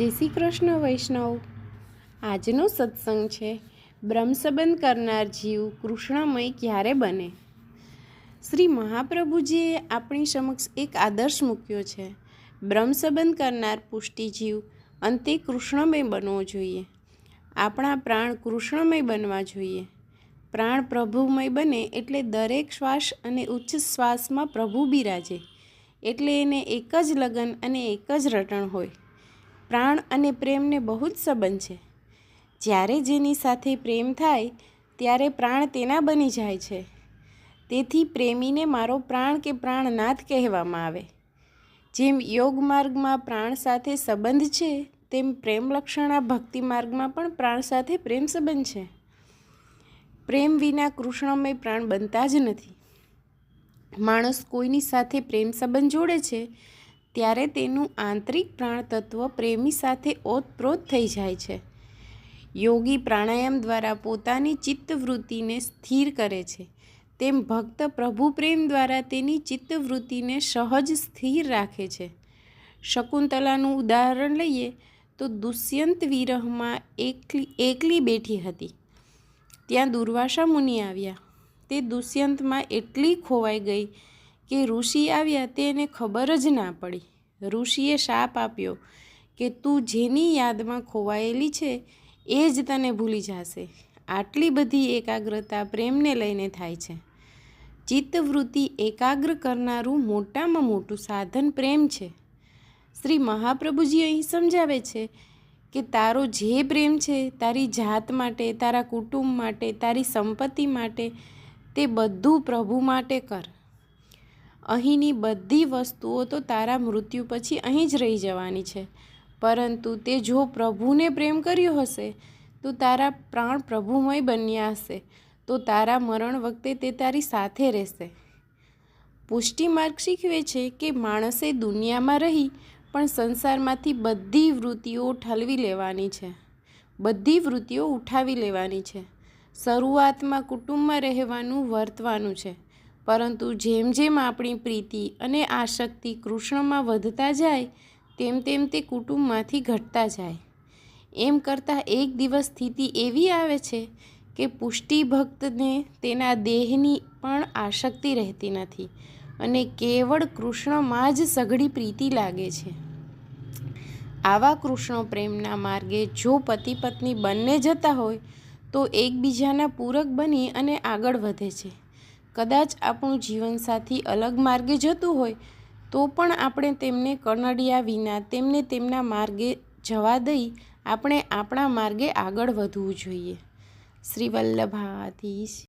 જય શ્રી કૃષ્ણ, વૈષ્ણવ. આજનો સત્સંગ છે, બ્રહ્મસંબંધ કરનાર જીવ કૃષ્ણમય ક્યારે બને? શ્રી મહાપ્રભુજીએ આપણી સમક્ષ એક આદર્શ મૂક્યો છે. બ્રહ્મસંબંધ કરનાર પુષ્ટિ જીવ અંતે કૃષ્ણમય બનવો જોઈએ. આપણા પ્રાણ કૃષ્ણમય બનવા જોઈએ. પ્રાણ પ્રભુમય બને એટલે દરેક શ્વાસ અને ઉચ્ચ શ્વાસમાં પ્રભુ બિરાજે. એટલે એને એક જ લગન અને એક જ રટણ હોય. પ્રાણ અને પ્રેમને બહુ જ સંબંધ છે. જ્યારે જેની સાથે પ્રેમ થાય, ત્યારે પ્રાણ તેના બની જાય છે. તેથી પ્રેમીને મારો પ્રાણ કે પ્રાણનાથ કહેવામાં આવે. જેમ યોગ માર્ગમાં પ્રાણ સાથે સંબંધ છે, તેમ પ્રેમ લક્ષણા ભક્તિ માર્ગમાં પણ પ્રાણ સાથે પ્રેમ સંબંધ છે. પ્રેમ વિના કૃષ્ણમય પ્રાણ બનતા જ નથી. માણસ કોઈની સાથે પ્રેમ સંબંધ જોડે છે ત્યારે તેનું આંતરિક પ્રાણતત્વ પ્રેમી સાથે ઓતપ્રોત થઈ જાય છે. યોગી પ્રાણાયામ દ્વારા પોતાની ચિત્તવૃત્તિને સ્થિર કરે છે. તેમ ભક્ત પ્રભુ પ્રેમ દ્વારા તેની ચિત્તવૃત્તિને સહજ સ્થિર રાખે છે. શકુંતલાનું ઉદાહરણ લઈએ તો દુષ્યંત વિરહમાં એકલી એકલી બેઠી હતી. ત્યાં દુર્વાસા મુનિ આવ્યા. તે દુષ્યંતમાં એટલી ખોવાઈ ગઈ કે ઋષિ આવ્યા તેને ખબર જ ના પડી. ઋષિએ શાપ આપ્યો કે તું જેની યાદમાં ખોવાયેલી છે એ જ તને ભૂલી જશે. આટલી બધી એકાગ્રતા પ્રેમને લઈને થાય છે. ચિત્તવૃત્તિ એકાગ્ર કરનારું મોટામાં મોટું સાધન પ્રેમ છે. શ્રી મહાપ્રભુજી અહીં સમજાવે છે કે તારો જે પ્રેમ છે, તારી જાત માટે, તારા કુટુંબ માટે, તારી સંપત્તિ માટે તે બધું પ્રભુ માટે કર. અહીંની બધી વસ્તુઓ તો તારા મૃત્યુ પછી અહીં જ રહી જવાની છે. પરંતુ તે જો પ્રભુને પ્રેમ કર્યો હશે, તો તારા પ્રાણ પ્રભુમય બન્યા હશે, તો તારા મરણ વખતે તે તારી સાથે રહેશે. પુષ્ટિ માર્ગ શીખવે છે કે માણસે દુનિયામાં રહી, પણ સંસારમાંથી બધી વૃત્તિઓ ઠલવી લેવાની છે. બધી વૃત્તિઓ ઉઠાવી લેવાની છે. શરૂઆતમાં કુટુંબમાં રહેવાનું, વર્તવાનું છે. પરંતુ જેમ જેમ આપણી પ્રીતિ અને આસક્તિ કૃષ્ણમાં વધતા જાય, તેમ તેમ તે કુટુંબમાંથી ઘટતા જાય. એમ કરતાં એક દિવસ સ્થિતિ એવી આવે છે કે પુષ્ટિ ભક્તને તેના દેહની પણ આસક્તિ રહેતી નથી અને કેવળ કૃષ્ણમાં જ સઘળી પ્રીતિ લાગે છે. આવા કૃષ્ણ પ્રેમના માર્ગે જો પતિ પત્ની બંને જતા હોય, તો એકબીજાના પૂરક બની અને આગળ વધે છે. કદાચ આપણું જીવનસાથી અલગ માર્ગે જતું હોય, તો પણ આપણે તેમને કનડિયા વિના, તેમને તેમના માર્ગે જવા દઈ આપણે આપણા માર્ગે આગળ વધવું જોઈએ. શ્રી વલ્લભાધીશ.